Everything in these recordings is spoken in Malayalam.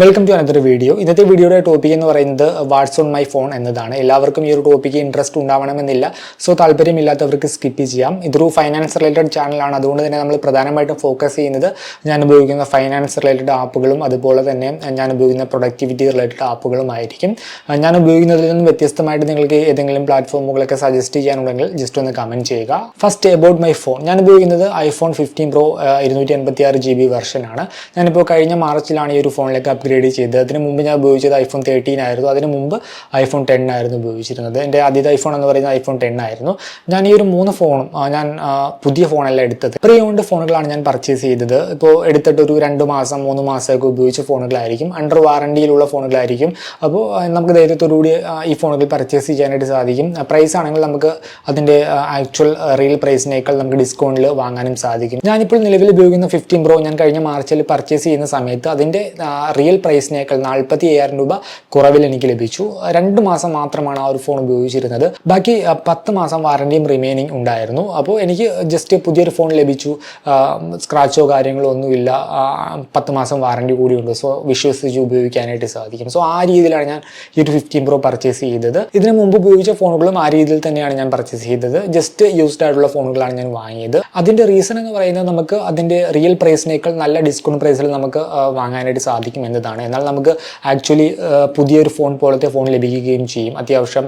വെൽക്കം ടു അനദർ വീഡിയോ ഇന്നത്തെ വീഡിയോയുടെ ടോപ്പിക് എന്ന് പറയുന്നത് വാട്സ് ഓൺ മൈ ഫോൺ എന്നതാണ്. എല്ലാവർക്കും ഈ ഒരു ടോപ്പിക്ക് ഇൻട്രസ്റ്റ് ഉണ്ടാവണമെന്നില്ല. സോ താല്പര്യമില്ലാത്തവർക്ക് സ്കിപ്പ് ചെയ്യാം. ഇതൊരു ഫൈനാൻസ് റിലേറ്റഡ് ചാനലാണ് അതുകൊണ്ട് തന്നെ നമ്മൾ പ്രധാനമായിട്ടും ഫോക്കസ് ചെയ്യുന്നത് ഞാൻ ഉപയോഗിക്കുന്ന ഫൈനാൻസ് റിലേറ്റഡ് ആപ്പുകളും അതുപോലെ തന്നെ ഞാൻ ഉപയോഗിക്കുന്ന പ്രൊഡക്ടിവിറ്റി റിലേറ്റഡ് ആപ്പുകളുമായിരിക്കും ഞാൻ ഉപയോഗിക്കുന്നതിൽ നിന്നും വ്യത്യസ്തമായിട്ട് നിങ്ങൾക്ക് ഏതെങ്കിലും പ്ലാറ്റ്ഫോമുകളൊക്കെ സജസ്റ്റ് ചെയ്യാനുണ്ടെങ്കിൽ ജസ്റ്റ് ഒന്ന് കമന്റ് ചെയ്യുക. ഫസ്റ്റ് എബൌട്ട് മൈ ഫോൺ ഞാൻ ഉപയോഗിക്കുന്നത് ഐഫോൺ ഫിഫ്റ്റീൻ പ്രോ ഇരുന്നൂറ്റി എൺപത്തി ആറ് ജി ബി വെർഷനാണ് ഞാനിപ്പോൾ കഴിഞ്ഞ മാർച്ചിലാണ് ഈ ഒരു ഫോണിലേക്ക് അപ്ഗ്രേഡ് ചെയ്ത്. അതിന് മുമ്പ് ഞാൻ ഉപയോഗിച്ചത് ഐഫോൺ തേർട്ടീൻ ആയിരുന്നു. അതിന് മുമ്പ് ഐഫോൺ ടെൻ ആയിരുന്നു ഉപയോഗിച്ചിരുന്നത്. എന്റെ ആദ്യത്തെ ഐഫോൺ എന്ന് പറയുന്നത് ഐഫോൺ ടെൻ ആയിരുന്നു. ഞാൻ ഈ ഒരു മൂന്ന് ഫോണും ഞാൻ പുതിയ ഫോണല്ല എടുത്തത്. പ്രീ ഓൺഡ് ഫോണുകളാണ് ഞാൻ പർച്ചേസ് ചെയ്തത്. ഇപ്പോൾ എടുത്തിട്ട് ഒരു രണ്ട് മാസം മൂന്ന് മാസമൊക്കെ ഉപയോഗിച്ച ഫോണുകളായിരിക്കും അണ്ടർ വാറണ്ടിയിലുള്ള ഫോണുകളായിരിക്കും അപ്പോൾ നമുക്ക് ധൈര്യത്തോടുകൂടി ഈ ഫോണുകൾ പർച്ചേസ് ചെയ്യാനായിട്ട് സാധിക്കും. പ്രൈസ് ആണെങ്കിൽ നമുക്ക് അതിന്റെ ആക്ച്വൽ റിയൽ പ്രൈസിനേക്കാൾ നമുക്ക് ഡിസ്കൗണ്ടിൽ വാങ്ങാനും സാധിക്കും. ഞാനിപ്പോൾ നിലവിൽ ഉപയോഗിക്കുന്ന ഫിഫ്റ്റീൻ പ്രോ ഞാൻ കഴിഞ്ഞ മാർച്ചിൽ പർച്ചേസ് ചെയ്യുന്ന സമയത്ത് അതിന്റെ റിയൽ പ്രൈസിനേക്കാൾ നാൽപ്പത്തി അയ്യായിരം രൂപ കുറവിൽ എനിക്ക് ലഭിച്ചു. രണ്ട് മാസം മാത്രമാണ് ആ ഒരു ഫോൺ ഉപയോഗിച്ചിരുന്നത്. ബാക്കി പത്ത് മാസം വാറണ്ടിയും റിമൈനിങ് ഉണ്ടായിരുന്നു. അപ്പോൾ എനിക്ക് ജസ്റ്റ് പുതിയൊരു ഫോൺ ലഭിച്ചു. സ്ക്രാച്ചോ കാര്യങ്ങളോ ഒന്നുമില്ല. പത്ത് മാസം വാറണ്ടി കൂടിയുണ്ട്. സോ വിശ്വസിച്ച് ഉപയോഗിക്കാനായിട്ട് സാധിക്കും. സോ ആ രീതിയിലാണ് ഞാൻ ഈ ഒരു ഫിഫ്റ്റീൻ പ്രോ പർച്ചേസ് ചെയ്തത്. ഇതിനു മുമ്പ് ഉപയോഗിച്ച ഫോണുകളും ആ രീതിയിൽ തന്നെയാണ് ഞാൻ പർച്ചേസ് ചെയ്തത്. ജസ്റ്റ് യൂസ്ഡ് ആയിട്ടുള്ള ഫോണുകളാണ് ഞാൻ വാങ്ങിയത്. അതിന്റെ റീസൺ എന്ന് പറയുന്നത് നമുക്ക് അതിന്റെ റിയൽ പ്രൈസിനേക്കാൾ നല്ല ഡിസ്കൗണ്ട് പ്രൈസിൽ നമുക്ക് വാങ്ങാനായിട്ട് സാധിക്കും എന്നതാണ്. എന്നാൽ നമുക്ക് ആക്ച്വലി പുതിയൊരു ഫോൺ പോലത്തെ ഫോൺ ലഭിക്കുകയും ചെയ്യും. അത്യാവശ്യം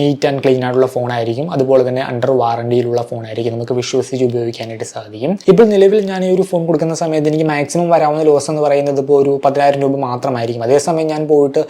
നീറ്റ് ആൻഡ് ക്ലീൻ ആയിട്ടുള്ള ഫോൺ ആയിരിക്കും. അതുപോലെ തന്നെ അണ്ടർ വാറണ്ടിയിലുള്ള ഫോൺ ആയിരിക്കും നമുക്ക് വിശ്വസിച്ച് ഉപയോഗിക്കാനായിട്ട് സാധിക്കും. ഇപ്പോൾ നിലവിൽ ഞാൻ ഈ ഒരു ഫോൺ കൊടുക്കുന്ന സമയത്ത് എനിക്ക് മാക്സിമം വരാവുന്ന ലോസ് എന്ന് പറയുന്നത് ഇപ്പോൾ ഒരു പതിനായിരം രൂപ മാത്രമായിരിക്കും. അതേസമയം ഞാൻ പോയിട്ട്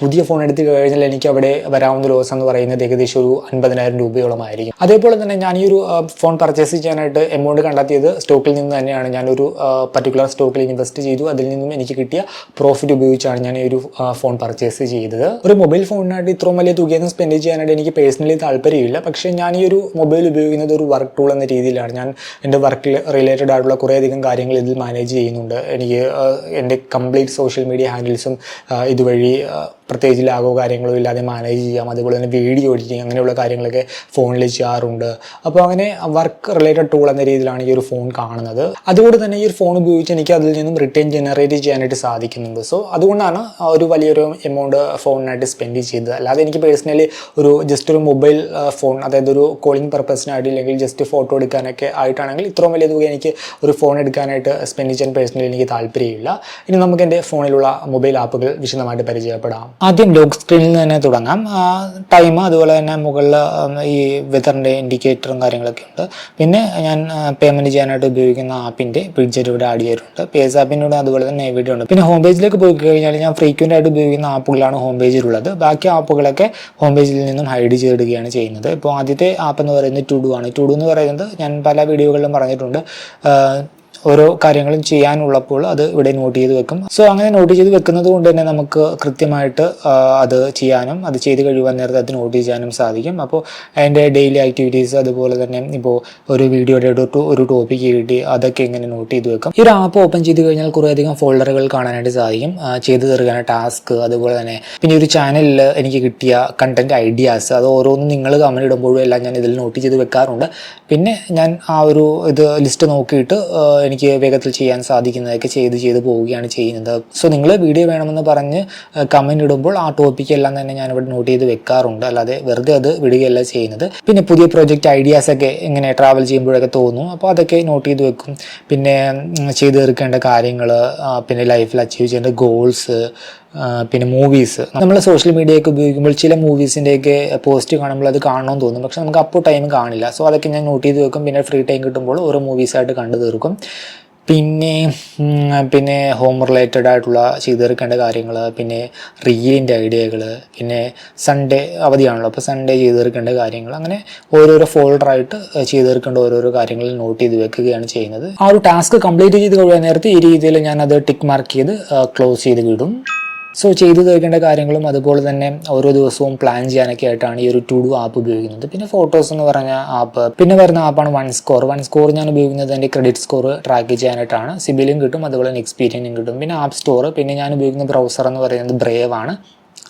പുതിയ ഫോൺ എടുത്ത് കഴിഞ്ഞാൽ എനിക്ക് അവിടെ വരാവുന്ന ലോസ് എന്ന് പറയുന്നത് ഏകദേശം ഒരു അൻപതിനായിരം രൂപയോളമായിരിക്കും. അതേപോലെ തന്നെ ഞാൻ ഈ ഒരു ഫോൺ പർച്ചേസ് ചെയ്യാനായിട്ട് എമൗണ്ട് കണ്ടെത്തിയത് സ്റ്റോക്കിൽ നിന്ന് തന്നെയാണ്. ഞാനൊരു പർട്ടിക്കുലർ സ്റ്റോക്കിൽ ഇൻവെസ്റ്റ് ചെയ്തു. അതിൽ നിന്നും എനിക്ക് കിട്ടിയ പ്രോഫിറ്റ് ഉപയോഗിച്ചാണ് ഞാൻ ഈ ഒരു ഫോൺ പർച്ചേസ് ചെയ്തത്. ഒരു മൊബൈൽ ഫോണിനായിട്ട് ഇത്രയും വലിയ തുകയൊന്നും സ്പെൻഡ് ചെയ്യാനായിട്ട് എനിക്ക് പേഴ്സണലി താല്പര്യമില്ല. പക്ഷേ ഞാൻ ഈ ഒരു മൊബൈൽ ഉപയോഗിക്കുന്നത് ഒരു വർക്ക് ടൂൾ എന്ന രീതിയിലാണ്. ഞാൻ എന്റെ വർക്കിൽ റിലേറ്റഡ് ആയിട്ടുള്ള കുറേയധികം കാര്യങ്ങൾ ഇതിൽ മാനേജ് ചെയ്യുന്നുണ്ട്. എനിക്ക് എന്റെ കംപ്ലീറ്റ് സോഷ്യൽ മീഡിയ ഹാൻഡിൽസും ഇതുവഴി പ്രത്യേകിച്ച് ലാഗോ കാര്യങ്ങളോ ഇല്ലാതെ മാനേജ് ചെയ്യാം. അതുപോലെ തന്നെ വീഡിയോ എഡിറ്റിംഗ് അങ്ങനെയുള്ള കാര്യങ്ങളൊക്കെ ഫോണിൽ ചെയ്യാറുണ്ട്. അപ്പോൾ അങ്ങനെ വർക്ക് റിലേറ്റഡ് ടൂൾ എന്ന രീതിയിലാണ് ഈ ഒരു ഫോൺ കാണുന്നത്. അതുകൊണ്ട് തന്നെ ഈ ഒരു ഫോൺ ഉപയോഗിച്ച് എനിക്ക് അതിൽ നിന്നും റിട്ടേൺ ജനറേറ്റ് ചെയ്യാനായിട്ട് സാധിക്കുന്നുണ്ട്. സോ അതുകൊണ്ടാണ് ഒരു വലിയൊരു എമൗണ്ട് ഫോണിനായിട്ട് സ്പെൻഡ് ചെയ്തത്. അല്ലാതെ എനിക്ക് പേഴ്സണലി ഒരു ജസ്റ്റ് ഒരു മൊബൈൽ ഫോൺ അതായത് ഒരു കോളിംഗ് പർപ്പസിനായിട്ട് ഇല്ലെങ്കിൽ ജസ്റ്റ് ഫോട്ടോ എടുക്കാനൊക്കെ ആയിട്ടാണെങ്കിൽ ഇത്രയും വലിയ തുക എനിക്ക് ഒരു ഫോൺ എടുക്കാനായിട്ട് സ്പെൻഡ് ചെയ്യാൻ പേഴ്സണലി എനിക്ക് താല്പര്യമില്ല. ഇനി നമുക്ക് എന്റെ ഫോണിലുള്ള മൊബൈൽ ആപ്പുകൾ വിശദമായിട്ട് പരിചയപ്പെടാം. ആദ്യം ലോക്ക് സ്ക്രീനിൽ നിന്ന് തന്നെ തുടങ്ങാം. ടൈം അതുപോലെ തന്നെ മുകളിൽ ഈ വെതറിന്റെ ഇൻഡിക്കേറ്ററും കാര്യങ്ങളൊക്കെ ഉണ്ട്. പിന്നെ ഞാൻ പേയ്മെന്റ് ചെയ്യാനായിട്ട് ഉപയോഗിക്കുന്ന ആപ്പിന്റെ ബിഡ്ജറ്റ് ഇവിടെ ആഡ് ചെയ്തിട്ടുണ്ട്. പേസ് അതുപോലെ തന്നെ ഇവിടെ ഉണ്ട്. പിന്നെ ഹോം പേജിലേക്ക് പോയി കഴിഞ്ഞാൽ ഞാൻ ഫ്രീക്വന്റ് ആയിട്ട് ഉപയോഗിക്കുന്ന ആപ്പുകളാണ് ഹോം പേജിലുള്ളത് ബാക്കി ആപ്പുകളൊക്കെ ഹോം പേജിൽ നിന്നും ഹൈഡ് ചെയ്തിടുകയാണ് ചെയ്യുന്നത്. ഇപ്പോൾ ആദ്യത്തെ ആപ്പ് എന്ന് പറയുന്നത് ടുഡു ആണ്. ടുഡു എന്ന് പറയുന്നത് ഞാൻ പല വീഡിയോകളിലും പറഞ്ഞിട്ടുണ്ട്. ഓരോ കാര്യങ്ങളും ചെയ്യാനുള്ളപ്പോൾ അത് ഇവിടെ നോട്ട് ചെയ്ത് വെക്കും. സോ അങ്ങനെ നോട്ട് ചെയ്ത് വെക്കുന്നത് കൊണ്ട് തന്നെ നമുക്ക് കൃത്യമായിട്ട് അത് ചെയ്യാനും അത് ചെയ്ത് കഴിയുവാൻ നേരത്തെ അത് നോട്ട് ചെയ്യാനും സാധിക്കും. അപ്പോൾ അതിന്റെ ഡെയിലി ആക്ടിവിറ്റീസ് അതുപോലെ തന്നെ ഇപ്പോൾ ഒരു വീഡിയോയുടെ ഒരു ടോ- ഒരു ടോപ്പിക്ക് കിട്ടി അതൊക്കെ ഇങ്ങനെ നോട്ട് ചെയ്ത് വെക്കും. ഈ ഒരു ആപ്പ് ഓപ്പൺ ചെയ്ത് കഴിഞ്ഞാൽ കുറേ അധികം ഫോൾഡറുകൾ കാണാനായിട്ട് സാധിക്കും. ചെയ്തു തീർക്കാന ടാസ്ക് അതുപോലെ തന്നെ. പിന്നെ ഒരു ചാനലിൽ എനിക്ക് കിട്ടിയ കണ്ടന്റ് ഐഡിയാസ് അത് ഓരോന്നും നിങ്ങൾ കമന്റ് ഇടുമ്പോഴും എല്ലാം ഞാൻ ഇതിൽ നോട്ട് ചെയ്ത് വെക്കാറുണ്ട്. പിന്നെ ഞാൻ ആ ഒരു ഇത് ലിസ്റ്റ് നോക്കിയിട്ട് എനിക്ക് വേഗത്തിൽ ചെയ്യാൻ സാധിക്കുന്നതൊക്കെ ചെയ്ത് ചെയ്ത് പോവുകയാണ് ചെയ്യുന്നത്. സോ നിങ്ങൾ വീഡിയോ വേണമെന്ന് പറഞ്ഞ് കമന്റ് ഇടുമ്പോൾ ആ ടോപ്പിക് എല്ലാം തന്നെ ഞാൻ ഇവിടെ നോട്ട് ചെയ്ത് വെക്കാറുണ്ട്. അല്ലാതെ വെറുതെ അത് വിടുകയല്ല ചെയ്യുന്നത്. പിന്നെ പുതിയ പ്രോജക്റ്റ് ഐഡിയാസ് ഒക്കെ ഇങ്ങനെ ട്രാവൽ ചെയ്യുമ്പോഴൊക്കെ തോന്നും. അപ്പോൾ അതൊക്കെ നോട്ട് ചെയ്ത് വെക്കും. പിന്നെ ചെയ്ത് തീർക്കേണ്ട കാര്യങ്ങൾ പിന്നെ ലൈഫിൽ അച്ചീവ് ചെയ്യേണ്ട ഗോൾസ് പിന്നെ മൂവീസ് നമ്മൾ സോഷ്യൽ മീഡിയയൊക്കെ ഉപയോഗിക്കുമ്പോൾ ചില മൂവീസിന്റെയൊക്കെ പോസ്റ്റ് കാണുമ്പോൾ അത് കാണണമെന്ന് തോന്നും. പക്ഷെ നമുക്ക് അപ്പോൾ ടൈം കാണില്ല. സോ അതൊക്കെ ഞാൻ നോട്ട് ചെയ്ത് വെക്കും. പിന്നെ ഫ്രീ ടൈം കിട്ടുമ്പോൾ ഓരോ മൂവീസായിട്ട് കണ്ടു തീർക്കും. പിന്നെ പിന്നെ ഹോം റിലേറ്റഡ് ആയിട്ടുള്ള ചെയ്തു തീർക്കേണ്ട കാര്യങ്ങൾ പിന്നെ റീലിന്റെ ഐഡിയകൾ പിന്നെ സൺഡേ അവധിയാണല്ലോ. അപ്പോൾ സൺഡേ ചെയ്തു തീർക്കേണ്ട കാര്യങ്ങൾ അങ്ങനെ ഓരോരോ ഫോൾഡറായിട്ട് ചെയ്തു തീർക്കേണ്ട ഓരോരോ കാര്യങ്ങൾ നോട്ട് ചെയ്ത് വെക്കുകയാണ് ചെയ്യുന്നത്. ആ ഒരു ടാസ്ക് കംപ്ലീറ്റ് ചെയ്ത് കഴിയാൻ നേരത്തെ ഈ രീതിയിൽ ഞാനത് ടിക്ക് മാർക്ക് ചെയ്ത് ക്ലോസ് ചെയ്ത് വിടും. സോ ചെയ്തു തീർക്കേണ്ട കാര്യങ്ങളും അതുപോലെ തന്നെ ഓരോ ദിവസവും പ്ലാൻ ചെയ്യാനൊക്കെ ആയിട്ടാണ് ഈ ഒരു ടു ഡു ആപ്പ് ഉപയോഗിക്കുന്നത്. പിന്നെ ഫോട്ടോസ് എന്ന് പറഞ്ഞ ആപ്പ് പിന്നെ വരുന്ന ആപ്പാണ് വൺ സ്കോർ വൺ സ്കോർ ഞാൻ ഉപയോഗിക്കുന്നത് എന്റെ ക്രെഡിറ്റ് സ്കോർ ട്രാക്ക് ചെയ്യാനായിട്ടാണ്. സിബിലും കിട്ടും അതുപോലെ തന്നെ എക്സ്പീരിയൻസും കിട്ടും. പിന്നെ ആപ്പ് സ്റ്റോർ പിന്നെ ഞാൻ ഉപയോഗിക്കുന്ന ബ്രൗസർ എന്ന് പറയുന്നത് ബ്രേവ് ആണ്.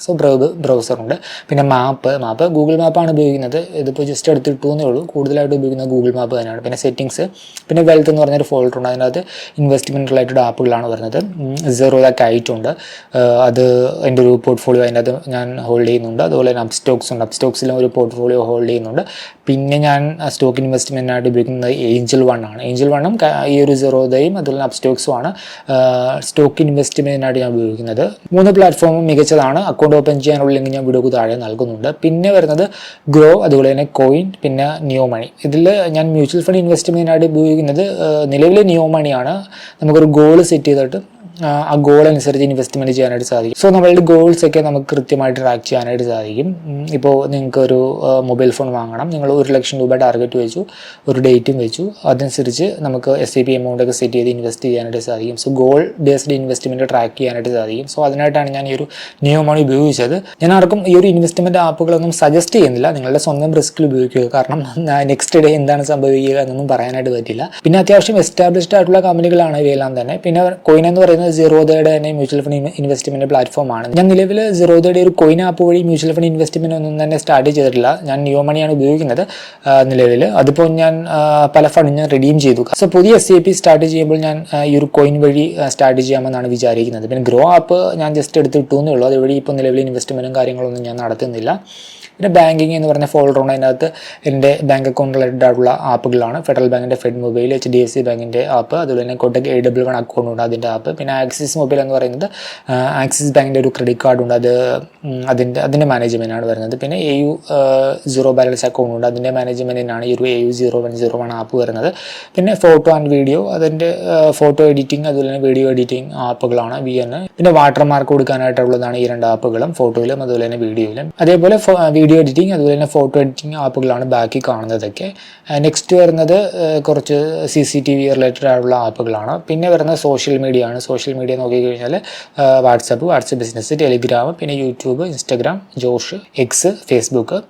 സോ ബ്രൗ ബ്രൗസറുണ്ട് പിന്നെ മാപ്പ് മാപ്പ് ഗൂഗിൾ മാപ്പാണ് ഉപയോഗിക്കുന്നത്. ഇതിപ്പോൾ ജസ്റ്റ് എടുത്തിട്ടു എന്നേ ഉള്ളൂ. കൂടുതലായിട്ട് ഉപയോഗിക്കുന്നത് ഗൂഗിൾ മാപ്പ് തന്നെയാണ്. പിന്നെ സെറ്റിങ്സ് പിന്നെ വെൽത്ത് എന്ന് പറഞ്ഞൊരു ഫോൾഡർ ഉണ്ട്. അതിനകത്ത് ഇൻവെസ്റ്റ്മെന്റ് റിലേറ്റഡ് ആപ്പുകളാണ് വരുന്നത്. സീറോ ദ ആയിട്ടുണ്ട് അത് എന്റെ ഒരു പോർട്ട്ഫോളിയോ അതിനകത്ത് ഞാൻ ഹോൾഡ് ചെയ്യുന്നുണ്ട്. അതുപോലെ തന്നെ അപ്സ്റ്റോക്സ് ഉണ്ട്. അപ്സ്റ്റോക്സിലും ഒരു പോർട്ട്ഫോളിയോ ഹോൾഡ് ചെയ്യുന്നുണ്ട്. പിന്നെ ഞാൻ സ്റ്റോക്ക് ഇൻവെസ്റ്റ്മെന്റിനായിട്ട് ഉപയോഗിക്കുന്നത് ഏഞ്ചൽ വൺ ആണ്. ഏഞ്ചൽ വണ്ണും ഈ ഒരു സീറോദയും അതുപോലെ അപ്സ്റ്റോക്സും ആണ്. സ്റ്റോക്ക് ഇൻവെസ്റ്റ്മെന്റിനായിട്ട് ഞാൻ ഉപയോഗിക്കുന്നത്. മൂന്ന് പ്ലാറ്റ്ഫോമും മികച്ചതാണ്. അക്കൗണ്ട് ഓപ്പൺ ചെയ്യാനുള്ള ലിങ്ക് ഞാൻ വീഡിയോക്ക് താഴെ നൽകുന്നുണ്ട്. പിന്നെ വരുന്നത് ഗ്രോ അതുപോലെ തന്നെ കോയിൻ പിന്നെ നിയോ മണി ഇതിൽ ഞാൻ മ്യൂച്വൽ ഫണ്ട് ഇൻവെസ്റ്റ്മെന്റിനായിട്ട് ഉപയോഗിക്കുന്നത് നിലവിലെ നിയോ മണിയാണ് നമുക്കൊരു ഗോൾ സെറ്റ് ചെയ്തിട്ട് ആ, ഗോൾ അനുസരിച്ച് ഇൻവെസ്റ്റ്മെന്റ് ചെയ്യാനായിട്ട് സാധിക്കും. സോ നമ്മളുടെ ഗോൾസ് ഒക്കെ നമുക്ക് കൃത്യമായിട്ട് ട്രാക്ക് ചെയ്യാനായിട്ട് സാധിക്കും. ഇപ്പോൾ നിങ്ങൾക്ക് ഒരു മൊബൈൽ ഫോൺ വാങ്ങണം. നിങ്ങൾ ഒരു ലക്ഷം രൂപ ടാർഗറ്റ് വെച്ചു ഒരു ഡേറ്റും വെച്ചു. അതനുസരിച്ച് നമുക്ക് എസ് ഐ പി എമൗണ്ട് ഒക്കെ സെറ്റ് ചെയ്ത് ഇൻവെസ്റ്റ് ചെയ്യാനായിട്ട് സാധിക്കും. So goal based investment track ചെയ്യാനായിട്ട് സാധിക്കും. സോ അതിനായിട്ടാണ് ഞാൻ ഈ ഒരു നിയമമാണ് ഉപയോഗിച്ചത്. ഞാൻ ആർക്കും ഈ ഒരു ഇൻവെസ്റ്റ്മെന്റ് ആപ്പുകളൊന്നും സജസ്റ്റ് ചെയ്യുന്നില്ല. നിങ്ങളുടെ സ്വന്തം റിസ്കിൽ ഉപയോഗിക്കുക. കാരണം നെക്സ്റ്റ് ഡേ എന്താണ് സംഭവിക്കുക എന്നൊന്നും പറയാനായിട്ട് പറ്റില്ല. പിന്നെ അത്യാവശ്യം എസ്റ്റാബ്ലിഷ്ഡ് ആയിട്ടുള്ള കമ്പനികളാണ് ഇവയെല്ലാം തന്നെ. പിന്നെ കോയിൻ എന്ന് പറയുന്നത് സീറോദയുടെ തന്നെ മ്യൂച്വൽ ഫണ്ട് ഇൻവെസ്റ്റ്മെന്റ് പ്ലാറ്റ്ഫോം ആണ്. ഞാൻ നിലവിൽ സീറോദയുടെ ഒരു കോയിൻ ആപ്പ് വഴി മ്യൂച്വൽ ഫണ്ട് ഇൻവെസ്റ്റ്മെന്റ് ഒന്നും തന്നെ സ്റ്റാർട്ട് ചെയ്തിട്ടില്ല. ഞാൻ ന്യൂ മണിയാണ് ഉപയോഗിക്കുന്നത് നിലവിൽ അതിപ്പോൾ ഞാൻ പല ഫണ്ടും ഞാൻ റിഡീം ചെയ്തു. സോ പുതിയ എസ് ഐ പി സ്റ്റാർട്ട് ചെയ്യുമ്പോൾ ഞാൻ ഈ ഒരു കോയിൻ വഴി സ്റ്റാർട്ട് ചെയ്യാമെന്നാണ് വിചാരിക്കുന്നത്. പിന്നെ ഗ്രോ ആപ്പ് ഞാൻ ജസ്റ്റ് എടുത്തിട്ടു എന്നുള്ളൂ അതുവഴി ഇപ്പോൾ നിലവിൽ ഇൻവെസ്റ്റ്മെന്റും കാര്യങ്ങളൊന്നും ഞാൻ നടത്തുന്നില്ല. പിന്നെ ബാങ്കിങ് എന്ന് പറഞ്ഞ ഫോൾഡർ ഉണ്ട്. അതിനകത്ത് എന്റെ ബാങ്ക് അക്കൗണ്ട് റിലേറ്റഡ് ആയിട്ടുള്ള ആപ്പുകളാണ്. ഫെഡറൽ ബാങ്കിന്റെ Fed mobile H D F C ബാങ്കിന്റെ ആപ്പ്. അതുപോലെ തന്നെ Kotak A W one account ഉണ്ട് അതിന്റെ ആപ്പ്. പിന്നെ ആക്സിസ് മൊബൈൽ എന്ന് പറയുന്നത് ആക്സിസ് ബാങ്കിന്റെ ഒരു ക്രെഡിറ്റ് കാർഡ് ഉണ്ട്. അത് അതിന്റെ അതിന്റെ മാനേജ്മെന്റ് ആണ് വരുന്നത്. പിന്നെ A U zero balance account ഉണ്ട്. അതിന്റെ മാനേജ്മെന്റിനാണ് ഈ ഒരു A U zero one zero one app വരുന്നത്. പിന്നെ ഫോട്ടോ ആൻഡ് വീഡിയോ അതിന്റെ ഫോട്ടോ എഡിറ്റിംഗ് അതുപോലെ തന്നെ വീഡിയോ എഡിറ്റിംഗ് ആപ്പുകളാണ് വി എൻ പിന്നെ വാട്ടർ മാർക്ക് കൊടുക്കാനായിട്ടുള്ളതാണ് ഈ രണ്ട് ആപ്പുകളും ഫോട്ടോയിലും അതുപോലെ തന്നെ വീഡിയോയിലും അതേപോലെ വീഡിയോ എഡിറ്റിംഗ് അതുപോലെ തന്നെ ഫോട്ടോ എഡിറ്റിംഗ് ആപ്പുകളാണ് ബാക്കി കാണുന്നതൊക്കെ. നെക്സ്റ്റ് വരുന്നത് കുറച്ച് C C T V related ആയിട്ടുള്ള ആപ്പുകളാണ്. പിന്നെ വരുന്നത് സോഷ്യൽ മീഡിയ ആണ്. സോഷ്യൽ മീഡിയ നോക്കിക്കഴിഞ്ഞാൽ വാട്സപ്പ് വാട്സപ്പ് ബിസിനസ് ടെലിഗ്രാം പിന്നെ YouTube Instagram Josh X Facebook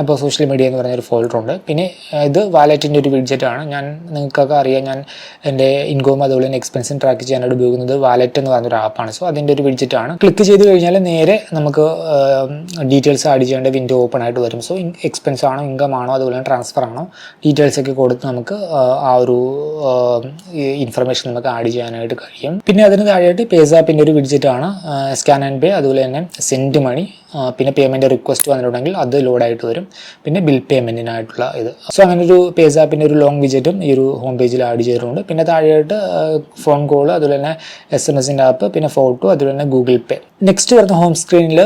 അപ്പോൾ സോഷ്യൽ മീഡിയ എന്ന് പറഞ്ഞൊരു ഫോൾഡർ ഉണ്ട്. പിന്നെ ഇത് വാലറ്റിന്റെ ഒരു വിഡ്ജറ്റാണ് ഞാൻ നിങ്ങൾക്കൊക്കെ അറിയാം ഞാൻ എന്റെ ഇൻകവും അതുപോലെ തന്നെ എക്സ്പെൻസും ട്രാക്ക് ചെയ്യാനായിട്ട് ഉപയോഗിക്കുന്നത് വാലറ്റ് എന്ന് പറഞ്ഞൊരു ആപ്പാണ് സോ അതിന്റെ ഒരു വിഡ്ജറ്റാണ് ക്ലിക്ക് ചെയ്ത് കഴിഞ്ഞാൽ നേരെ നമുക്ക് ഡീറ്റെയിൽസ് ആഡ് ചെയ്യേണ്ട വിൻഡോ ഓപ്പൺ ആയിട്ട് വരും. സോ എക്സ്പെൻസ് ആണോ ഇൻകം ആണോ അതുപോലെ തന്നെ ട്രാൻസ്ഫർ ആണോ ഡീറ്റെയിൽസ് ഒക്കെ കൊടുത്ത് നമുക്ക് ആ, ഒരു ഇൻഫർമേഷൻ നമുക്ക് ആഡ് ചെയ്യാനായിട്ട് കഴിയും. പിന്നെ അതിന് താഴെയായിട്ട് പേസാപ്പിന്റെ ഒരു വിഡ്ജറ്റാണ് സ്കാൻ ആൻഡ് പേ അതുപോലെ തന്നെ സെന്റ് മണി പിന്നെ പേയ്മെന്റ് റിക്വസ്റ്റ് വന്നിട്ടുണ്ടെങ്കിൽ അത് ലോഡായിട്ട് വരും. പിന്നെ ബിൽ പേയ്മെന്റിനായിട്ടുള്ള ഇത്. സോ അങ്ങനെ ഒരു പേസ് ആപ്പിന്റെ ഒരു ലോങ് വിജറ്റും ഈ ഒരു ഹോം പേജിൽ ആഡ് ചെയ്തിട്ടുണ്ട്. പിന്നെ താഴെയായിട്ട് ഫോൺ കോൾ അതുപോലെ തന്നെ എസ് എം എസിന്റെ ആപ്പ് പിന്നെ ഫോട്ടോ അതുപോലെ തന്നെ ഗൂഗിൾ പേ നെക്സ്റ്റ് വരുന്ന ഹോം സ്ക്രീനിൽ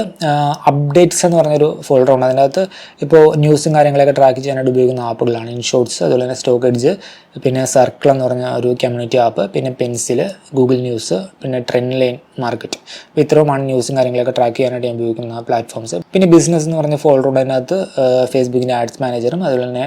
അപ്ഡേറ്റ്സ് എന്ന് പറഞ്ഞൊരു ഫോൾഡർ ഉണ്ട്. അതിനകത്ത് ഇപ്പോൾ ന്യൂസും കാര്യങ്ങളൊക്കെ ട്രാക്ക് ചെയ്യാനായിട്ട് ഉപയോഗിക്കുന്ന ആപ്പുകളാണ് ഇൻഷോർട്സ് അതുപോലെ തന്നെ സ്റ്റോക്ക് എഡ്ജ് പിന്നെ സർക്കിൾ എന്ന് പറഞ്ഞ ഒരു കമ്മ്യൂണിറ്റി ആപ്പ് പിന്നെ പെൻസിൽ ഗൂഗിൾ ന്യൂസ് പിന്നെ ട്രെൻഡ് ലൈൻ മാർക്കറ്റ് അപ്പോൾ ഇത്രയുമാണ് ന്യൂസും കാര്യങ്ങളൊക്കെ ട്രാക്ക് ചെയ്യാനായിട്ട് ഞാൻ ഉപയോഗിക്കുന്ന പ്ലാറ്റ്ഫോംസ് പിന്നെ ബിസിനസ് എന്ന് പറഞ്ഞ ഫോൾഡർ അതിനകത്ത് ഫേസ്ബുക്കിന്റെ ആഡ്സ് മാനേജറും അതുപോലെ തന്നെ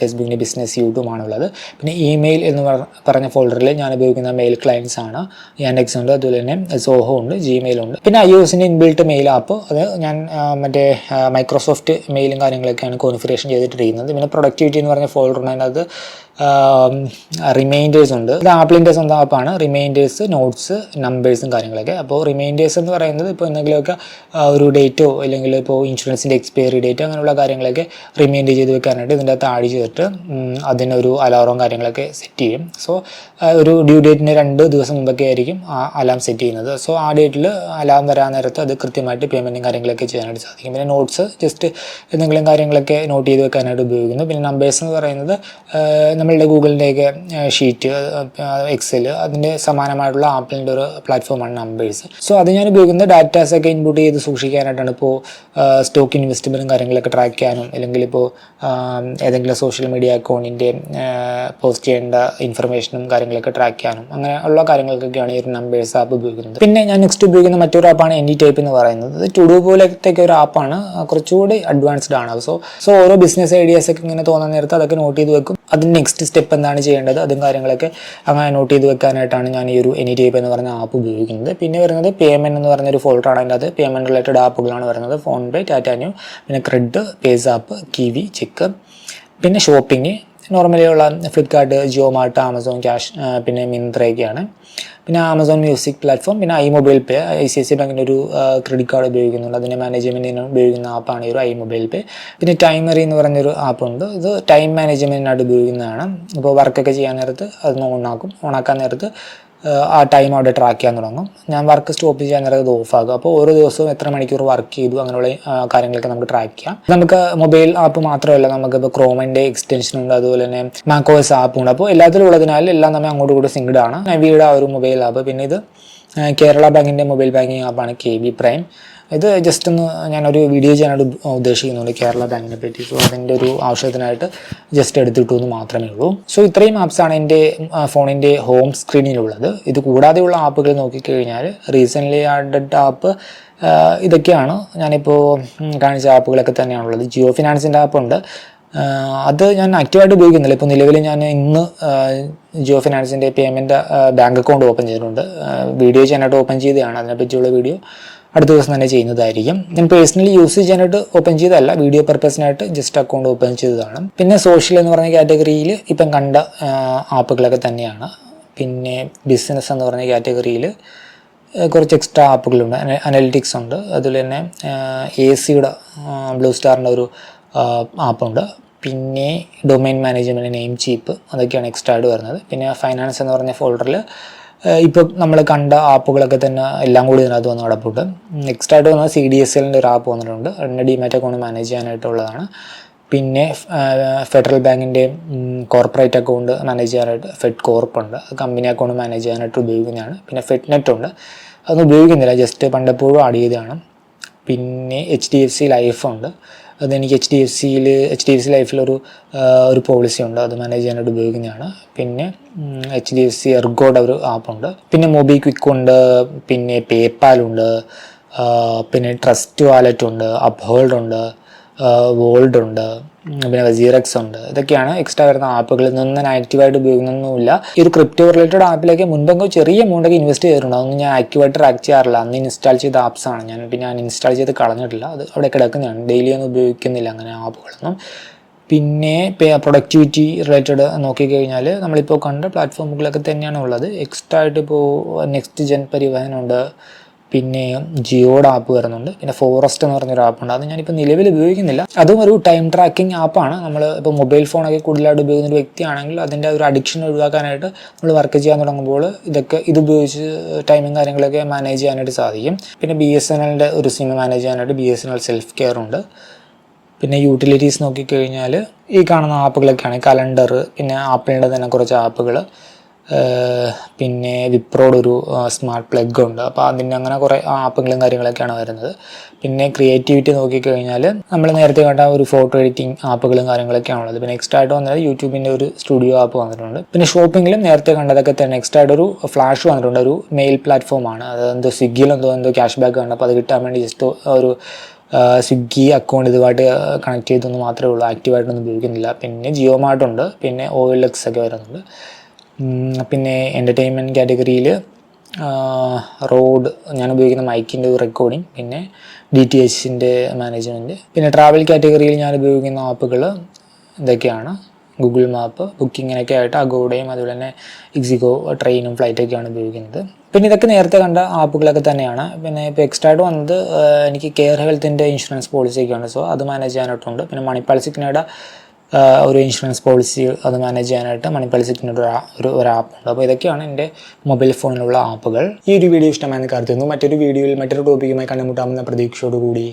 ഫേസ്ബുക്കിന്റെ ബിസിനസ് യൂട്യൂബാണ് ഉള്ളത്. പിന്നെ ഇമെയിൽ എന്ന് പറഞ്ഞ ഫോൾഡറിൽ ഞാൻ ഉപയോഗിക്കുന്ന മെയിൽ ക്ലയൻസ് ആണ്. യാൻഡെക്സ് ഉണ്ട് അതുപോലെ തന്നെ സോഹോ ഉണ്ട് ജിമെയിൽ ഉണ്ട്. പിന്നെ ഐ ഒസിന്റെ ഇൻബിൽട്ട് മെയിൽ ആപ്പ് അത് ഞാൻ മറ്റേ മൈക്രോസോഫ്റ്റ് മെയിലും കാര്യങ്ങളൊക്കെയാണ് കോൺഫിഗറേഷൻ ചെയ്തിട്ടിരിക്കുന്നത്. പിന്നെ പ്രൊഡക്ടിവിറ്റി എന്ന് പറഞ്ഞ ഫോൾഡർ അതിനകത്ത് റിമൈൻഡേഴ്സ് ഉണ്ട്. ഇത് ആപ്പിളിന്റെ സ്വന്തം ആപ്പാണ് റിമൈൻഡേഴ്സ് നോട്ട്സ് നമ്പേഴ്സും കാര്യങ്ങളൊക്കെ. അപ്പോൾ റിമൈൻഡേഴ്സ് എന്ന് പറയുന്നത് ഇപ്പോൾ എന്തെങ്കിലുമൊക്കെ ഒരു ഡേറ്റോ അല്ലെങ്കിൽ ഇപ്പോൾ ഇൻഷുറൻസിന്റെ എക്സ്പയറി ഡേറ്റോ അങ്ങനെയുള്ള കാര്യങ്ങളൊക്കെ റിമൈൻഡ് ചെയ്ത് വെക്കാനായിട്ട് ഇതിന്റെ അകത്ത് ആഡ് ചെയ്തിട്ട് അതിനൊരു അലാറവും കാര്യങ്ങളൊക്കെ സെറ്റ് ചെയ്യും. സോ ഒരു ഡ്യൂ ഡേറ്റിന് രണ്ട് ദിവസം മുമ്പൊക്കെ ആയിരിക്കും ആ അലാം സെറ്റ് ചെയ്യുന്നത്. സോ ആ ഡേറ്റിൽ അലാം വരാൻ നേരത്ത് അത് കൃത്യമായിട്ട് പേയ്മെന്റും കാര്യങ്ങളൊക്കെ ചെയ്യാനായിട്ട് സാധിക്കും. പിന്നെ നോട്ട്സ് ജസ്റ്റ് എന്തെങ്കിലും കാര്യങ്ങളൊക്കെ നോട്ട് ചെയ്ത് വെക്കാനായിട്ട് ഉപയോഗിക്കുന്നു. പിന്നെ നമ്പേഴ്സ് എന്ന് പറയുന്നത് നമ്മളുടെ ഗൂഗിളിന്റെയൊക്കെ ഷീറ്റ് എക്സൽ അതിന്റെ സമാനമായിട്ടുള്ള ആപ്പിളിന്റെ ഒരു പ്ലാറ്റ്ഫോമാണ് നമ്പേഴ്സ്. സോ അത് ഞാൻ ഉപയോഗിക്കുന്നത് ഡാറ്റാസ് ഒക്കെ ഇൻപുട്ട് ചെയ്ത് സൂക്ഷിക്കാനായിട്ടാണ് ഇപ്പോൾ സ്റ്റോക്ക് ഇൻവെസ്റ്റ്മെന്റും കാര്യങ്ങളൊക്കെ ട്രാക്ക് ചെയ്യാനും അല്ലെങ്കിൽ ഇപ്പോൾ ഏതെങ്കിലും സോഷ്യൽ മീഡിയ അക്കൗണ്ടിന്റെ പോസ്റ്റ് ചെയ്യേണ്ട ഇൻഫർമേഷനും കാര്യങ്ങളൊക്കെ ട്രാക്ക് ചെയ്യാനും അങ്ങനെ ഉള്ള കാര്യങ്ങൾക്കൊക്കെയാണ് ഈ ഒരു നമ്പേഴ്സ് ആപ്പ് ഉപയോഗിക്കുന്നത്. പിന്നെ ഞാൻ നെക്സ്റ്റ് ഉപയോഗിക്കുന്ന മറ്റൊരു ആപ്പാണ് എനി ടൈപ്പ് എന്ന് പറയുന്നത്. ഇത് ടുഡു പോലത്തെ ഒരു ആപ്പാണ് കുറച്ചുകൂടി അഡ്വാൻസ്ഡ് ആണ്. സോ സോ ഓരോ ബിസിനസ് ഐഡിയാസ് ഒക്കെ ഇങ്ങനെ തോന്നുന്ന നേരത്ത് അതൊക്കെ നോട്ട് ചെയ്ത് വെക്കും. അതിന് നെക്സ്റ്റ് സ്റ്റെപ്പ് എന്താണ് ചെയ്യേണ്ടത്? അതും കാര്യങ്ങളൊക്കെ അങ്ങനെ നോട്ട് ചെയ്ത് വെക്കാനായിട്ടാണ് ഞാൻ ഈ ഒരു എനി ടൈപ്പ് എന്ന് പറഞ്ഞ ആപ്പ് ഉപയോഗിക്കുന്നത്. പിന്നെ വരുന്നത് പേയ്മെന്റ് എന്ന് പറഞ്ഞൊരു ഫോൾഡറാണ് അതിന്റെ അത് പേയ്മെന്റ് റിലേറ്റഡ് ആപ്പുകളാണ് വരുന്നത്. ഫോൺ പേ ടാറ്റ പിന്നെ ക്രെഡ് പേസാപ്പ് കിവി ചെക്ക് പിന്നെ ഷോപ്പിംഗ് നോർമലി ഉള്ള Flipkart Jio mart Amazon cash പിന്നെ മിന്ത്രയൊക്കെയാണ്. പിന്നെ ആമസോൺ മ്യൂസിക് പ്ലാറ്റ്ഫോം പിന്നെ I mobile pay I C I C ബാങ്കിന്റെ ഒരു ക്രെഡിറ്റ് കാർഡ് ഉപയോഗിക്കുന്നുണ്ട്. അതിന്റെ മാനേജ്മെന്റിന് ഉപയോഗിക്കുന്ന ആപ്പാണ് ഈ ഒരു ഐ മൊബൈൽ പേ പിന്നെ ടൈമറി എന്ന് പറഞ്ഞൊരു ആപ്പുണ്ട്. ഇത് ടൈം മാനേജ്മെന്റിനായിട്ട് ഉപയോഗിക്കുന്നതാണ്. ഇപ്പോൾ വർക്കൊക്കെ ചെയ്യാൻ നേരത്ത് അത് ഓണാക്കും ഓണാക്കാൻ നേരത്ത് ആ ടൈം അവിടെ ട്രാക്ക് ചെയ്യാൻ തുടങ്ങും. ഞാൻ വർക്ക് സ്റ്റോപ്പ് ചെയ്യാൻ നേരം അത് ഓഫ് ആകും. അപ്പോൾ ഓരോ ദിവസവും എത്ര മണിക്കൂർ വർക്ക് ചെയ്തു അങ്ങനെയുള്ള കാര്യങ്ങളൊക്കെ നമുക്ക് ട്രാക്ക് ചെയ്യാം. നമുക്ക് മൊബൈൽ ആപ്പ് മാത്രമല്ല നമുക്കിപ്പോൾ ക്രോമിന്റെ എക്സ്റ്റൻഷൻ ഉണ്ട് അതുപോലെ തന്നെ മാക്കോസ് ആപ്പ് ഉണ്ട്. അപ്പോൾ എല്ലാത്തിലും ഉള്ളതിനാൽ എല്ലാം നമ്മൾ അങ്ങോട്ടും കൂടി സിങ്ക്ഡ് ആണ് നവിയുടെ ആ ഒരു മൊബൈൽ ആപ്പ് പിന്നെ ഇത് കേരള ബാങ്കിന്റെ മൊബൈൽ ബാങ്കിങ് ആപ്പാണ് കെ ബി പ്രൈം ഇത് ജസ്റ്റ് ഒന്ന് ഞാനൊരു വീഡിയോ ചെയ്യാനായിട്ട് ഉദ്ദേശിക്കുന്നുണ്ട് കേരള ബാങ്കിനെ പറ്റി സോ അതിന്റെ ഒരു ആവശ്യത്തിനായിട്ട് ജസ്റ്റ് എടുത്തിട്ടു എന്ന് മാത്രമേ ഉള്ളൂ. സോ ഇത്രയും ആപ്സാണ് എന്റെ ഫോണിന്റെ ഹോം സ്ക്രീനിലുള്ളത് ഇത് കൂടാതെയുള്ള ആപ്പുകൾ നോക്കിക്കഴിഞ്ഞാൽ റീസെന്റ്ലി ആഡഡ് ആപ്പ് ഇതൊക്കെയാണ്. ഞാനിപ്പോൾ കാണിച്ച ആപ്പുകളൊക്കെ തന്നെയാണുള്ളത് ജിയോ ഫിനാൻസിന്റെ ആപ്പുണ്ട് അത് ഞാൻ ആക്റ്റീവായിട്ട് ഉപയോഗിക്കുന്നില്ല. ഇപ്പോൾ നിലവിൽ ഞാൻ ഇന്ന് ജിയോ ഫിനാൻസിന്റെ പേയ്മെന്റ് ബാങ്ക് അക്കൗണ്ട് ഓപ്പൺ ചെയ്തിട്ടുണ്ട്. വീഡിയോ ചെയ്യാനായിട്ട് ഓപ്പൺ ചെയ്തതാണ്. അതിനെപ്പറ്റിയുള്ള വീഡിയോ അടുത്ത ദിവസം തന്നെ ചെയ്യുന്നതായിരിക്കും. ഞാൻ പേഴ്സണലി യൂസ് ചെയ്യാനായിട്ട് ഓപ്പൺ ചെയ്തതല്ല വീഡിയോ പർപ്പസിനായിട്ട് ജസ്റ്റ് അക്കൗണ്ട് ഓപ്പൺ ചെയ്തതാണ്. പിന്നെ സോഷ്യൽ എന്ന് പറഞ്ഞ കാറ്റഗറിയിൽ ഇപ്പം കണ്ട ആപ്പുകളൊക്കെ തന്നെയാണ്. പിന്നെ ബിസിനസ് എന്ന് പറഞ്ഞ കാറ്റഗറിയിൽ കുറച്ച് എക്സ്ട്രാ ആപ്പുകളുണ്ട് അനലിറ്റിക്സ് ഉണ്ട്. അതുപോലെ തന്നെ എ സിയുടെ ബ്ലൂ സ്റ്റാറിന്റെ ഒരു ആപ്പുണ്ട് പിന്നെ ഡൊമൈൻ മാനേജ്മെന്റ് നെയിം ചീപ്പ് അതൊക്കെയാണ് എക്സ്ട്രാ ആയിട്ട് വരുന്നത്. പിന്നെ ഫൈനാൻസ് എന്ന് പറഞ്ഞ ഫോൾഡറിൽ ഇപ്പോൾ നമ്മൾ കണ്ട ആപ്പുകളൊക്കെ തന്നെ എല്ലാം കൂടി ഇതിനകത്ത് വന്ന് കിടപ്പുണ്ട്. നെക്സ്റ്റ് ആയിട്ട് വന്നത് സി ഡി എസ് എല്ലിന്റെ ഒരു ആപ്പ് വന്നിട്ടുണ്ട്. അതിന്റെ ഡിമാറ്റ് അക്കൗണ്ട് മാനേജ് ചെയ്യാനായിട്ടുള്ളതാണ്. പിന്നെ ഫെഡറൽ ബാങ്കിന്റെ കോർപ്പറേറ്റ് അക്കൗണ്ട് മാനേജ് ചെയ്യാനായിട്ട് ഫെഡ് കോർപ്പ് ഉണ്ട് കമ്പനി അക്കൗണ്ട് മാനേജ് ചെയ്യാനായിട്ട് ഉപയോഗിക്കുന്നതാണ്. പിന്നെ ഫെഡ് നെറ്റ് ഉണ്ട്. അതൊന്നും ഉപയോഗിക്കുന്നില്ല. ജസ്റ്റ് പണ്ടെപ്പോഴും ആഡ് ചെയ്തതാണ്. പിന്നെ H D F C life ഉണ്ട്. അതെനിക്ക് എച്ച് ഡി എഫ് സിയിൽ എച്ച് ഡി എഫ് സി ലൈഫിലൊരു ഒരു പോളിസി ഉണ്ട്. അത് മാനേജ് ചെയ്യാനായിട്ട് ഉപയോഗിക്കുന്നതാണ്. പിന്നെ എച്ച് ഡി എഫ് സി എർഗോഡ് ഒരു ആപ്പുണ്ട് പിന്നെ മൊബി ക്വിക്ക് ഉണ്ട്. പിന്നെ പേപ്പാലുണ്ട് പിന്നെ ട്രസ്റ്റ് വാലറ്റ് ഉണ്ട്. അപ്ഹോൾഡ് ഉണ്ട്. വോൾഡ് ഉണ്ട്. പിന്നെ വസീറക്സ് ഉണ്ട്. ഇതൊക്കെയാണ് എക്സ്ട്രാ വരുന്ന ആപ്പുകളിൽ നിന്ന് ഞാൻ ആക്റ്റീവായിട്ട് ഉപയോഗിക്കുന്നൊന്നുമില്ല. ഈ ഒരു ക്രിപ്റ്റോ റിലേറ്റഡ് ആപ്പിലേക്ക് മുൻപെങ്കിലും ചെറിയ എമൗണ്ടൊക്കെ ഇൻവെസ്റ്റ് ചെയ്തിട്ടുണ്ട്. അതൊന്നും ഞാൻ ആക്റ്റീവായിട്ട് ട്രാക്ക് ചെയ്യാറില്ല. അന്ന് ഇൻസ്റ്റാൾ ചെയ്ത ആപ്സാണ് ഞാൻ പിന്നെ ഞാൻ ഇൻസ്റ്റാൾ ചെയ്ത് കളഞ്ഞിട്ടില്ല. അത് അവിടെ കിടക്കുന്നതാണ്. ഡെയിലി ഒന്നും ഉപയോഗിക്കുന്നില്ല അങ്ങനെ ആപ്പുകളൊന്നും. പിന്നെ പ്രൊഡക്ടിവിറ്റി റിലേറ്റഡ് നോക്കിക്കഴിഞ്ഞാൽ നമ്മളിപ്പോൾ കണ്ട പ്ലാറ്റ്ഫോമുകളൊക്കെ തന്നെയാണ് ഉള്ളത്. എക്സ്ട്രാ ആയിട്ട് ഇപ്പോൾ നെക്സ്റ്റ് ജെൻ പരിവഹനുണ്ട്. പിന്നെ ജിയോയുടെ ആപ്പ് വരുന്നുണ്ട്. പിന്നെ ഫോറസ്റ്റ് എന്ന് പറഞ്ഞൊരു ആപ്പുണ്ട് അത് ഞാനിപ്പോൾ നിലവിൽ ഉപയോഗിക്കുന്നില്ല. അതും ഒരു ടൈം ട്രാക്കിംഗ് ആപ്പാണ് നമ്മൾ ഇപ്പോൾ മൊബൈൽ ഫോണൊക്കെ കൂടുതലായിട്ട് ഉപയോഗിക്കുന്ന ഒരു വ്യക്തിയാണെങ്കിൽ അതിന്റെ ഒരു അഡിക്ഷൻ ഒഴിവാക്കാനായിട്ട് നമ്മൾ വർക്ക് ചെയ്യാൻ തുടങ്ങുമ്പോൾ ഇതൊക്കെ ഇത് ഉപയോഗിച്ച് ടൈമും കാര്യങ്ങളൊക്കെ മാനേജ് ചെയ്യാനായിട്ട് സാധിക്കും. പിന്നെ ബി എസ് എൻ എല്ലിന്റെ ഒരു സിം മാനേജ് ചെയ്യാനായിട്ട് B S N L self care ഉണ്ട്. പിന്നെ യൂട്ടിലിറ്റീസ് നോക്കിക്കഴിഞ്ഞാൽ ഈ കാണുന്ന ആപ്പുകളൊക്കെയാണ് കലണ്ടർ പിന്നെ ആപ്പിളിന്റെ തന്നെ കുറച്ച് ആപ്പുകൾ പിന്നെ വിപ്രോയുടെ ഒരു സ്മാർട്ട് പ്ലഗ് ഉണ്ട്. അപ്പോൾ അതിന്റെ അങ്ങനെ കുറേ ആപ്പുകളും കാര്യങ്ങളൊക്കെയാണ് വരുന്നത്. പിന്നെ ക്രിയേറ്റിവിറ്റി നോക്കിക്കഴിഞ്ഞാൽ നമ്മൾ നേരത്തെ കണ്ട ഒരു ഫോട്ടോ എഡിറ്റിംഗ് ആപ്പുകളും കാര്യങ്ങളൊക്കെയാണ് ഉള്ളത്. പിന്നെ നെക്സ്റ്റ് ആയിട്ട് വന്നത് യൂട്യൂബിന്റെ ഒരു സ്റ്റുഡിയോ ആപ്പ് വന്നിട്ടുണ്ട്. പിന്നെ ഷോപ്പിങ്ങിലും നേരത്തെ കണ്ടതൊക്കെ തന്നെ നെക്സ്റ്റ് ആയിട്ട് ഒരു ഫ്ലാഷ് വന്നിട്ടുണ്ട്. ഒരു മെയിൽ പ്ലാറ്റ്ഫോമാണ് അത് എന്തോ സ്വിഗ്ഗിയിൽ എന്തോ എന്തോ ക്യാഷ് ബാക്ക് ഉണ്ട് അപ്പോൾ അത് കിട്ടാൻ വേണ്ടി ജസ്റ്റ് ഒരു സ്വിഗ്ഗി അക്കൗണ്ട് ഇതുമായിട്ട് കണക്ട് ചെയ്തൊന്നും മാത്രമേ ഉള്ളൂ. ആക്റ്റീവായിട്ടൊന്നും ഉപയോഗിക്കുന്നില്ല. പിന്നെ ജിയോ മാർട്ടുണ്ട് പിന്നെ ഓയിൽ എക്സ് ഒക്കെ വരുന്നുണ്ട്. പിന്നെ എന്റർടൈൻമെന്റ് കാറ്റഗറിയിൽ റോഡ് ഞാൻ ഉപയോഗിക്കുന്ന മൈക്കിന്റെ റെക്കോർഡിങ് പിന്നെ ഡി ടി എച്ചിന്റെ മാനേജ്മെന്റ് പിന്നെ ട്രാവൽ കാറ്റഗറിയിൽ ഞാൻ ഉപയോഗിക്കുന്ന ആപ്പുകൾ ഇതൊക്കെയാണ്. ഗൂഗിൾ മാപ്പ് ബുക്കിങ്ങിനൊക്കെ ആയിട്ട് അഗോഡയും അതുപോലെ തന്നെ ഇക്സിഗോ ട്രെയിനും ഫ്ലൈറ്റൊക്കെയാണ് ഉപയോഗിക്കുന്നത്. പിന്നെ ഇതൊക്കെ നേരത്തെ കണ്ട ആപ്പുകളൊക്കെ തന്നെയാണ്. പിന്നെ ഇപ്പോൾ എക്സ്ട്രാ ആയിട്ട് വന്നത് എനിക്ക് കെയർ ഹെൽത്തിന്റെ ഇൻഷുറൻസ് പോളിസിയൊക്കെയാണ് സോ അത് മാനേജ് ചെയ്യാനായിട്ടുണ്ട്. പിന്നെ മണിപ്പാൽ ഒരു ഇൻഷുറൻസ് പോളിസി അത് മാനേജ് ചെയ്യാനായിട്ട് മണിപ്പാൽ സിറ്റിന്റെ ഒരു ഒരു ആപ്പ് ഉണ്ട്. അപ്പോൾ ഇതൊക്കെയാണ് എന്റെ മൊബൈൽ ഫോണിലുള്ള ആപ്പുകൾ ഈ ഒരു വീഡിയോ ഇഷ്ടമായെന്ന് കരുതുന്നു. മറ്റൊരു വീഡിയോയിൽ മറ്റൊരു ടോപ്പിക്കുമായി കണ്ടുമുട്ടാമെന്ന പ്രതീക്ഷയോടുകൂടി.